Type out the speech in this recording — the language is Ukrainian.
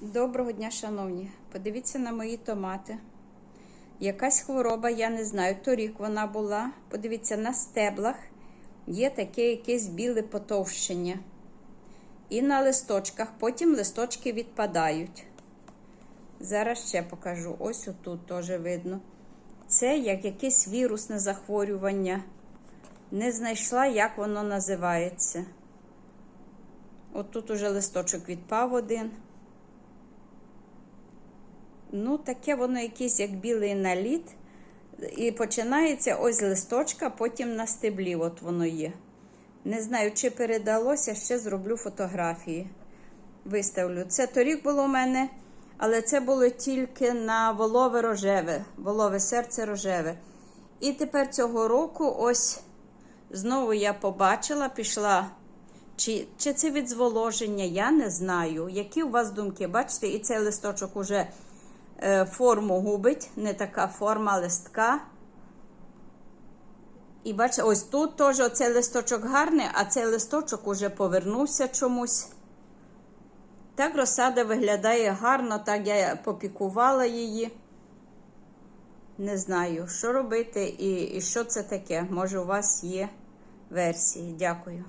Доброго дня, шановні. Подивіться на мої томати. Якась хвороба, я не знаю. Торік вона була. Подивіться, на стеблах є таке якесь біле потовщення. І на листочках, потім листочки відпадають. Зараз ще покажу. Ось отут теж видно. Це як якесь вірусне захворювання. Не знайшла, як воно називається. От тут уже листочок відпав один. Ну, таке воно якийсь як білий наліт. І починається ось листочка, потім на стеблі от воно є. Не знаю, чи передалося, ще зроблю фотографії. Виставлю. Це торік було у мене, але це було тільки на волове рожеве, волове серце рожеве. І тепер цього року ось знову я побачила, пішла. Чи, чи це від зволоження, я не знаю. Які у вас думки? Бачите, і цей листочок уже форму губить, не така форма листка. І бачите, ось тут теж оцей листочок гарний, а цей листочок уже повернувся чомусь. Так розсада виглядає гарно, так я попікувала її. Не знаю, що робити і, і що це таке. Може, у вас є версії. Дякую.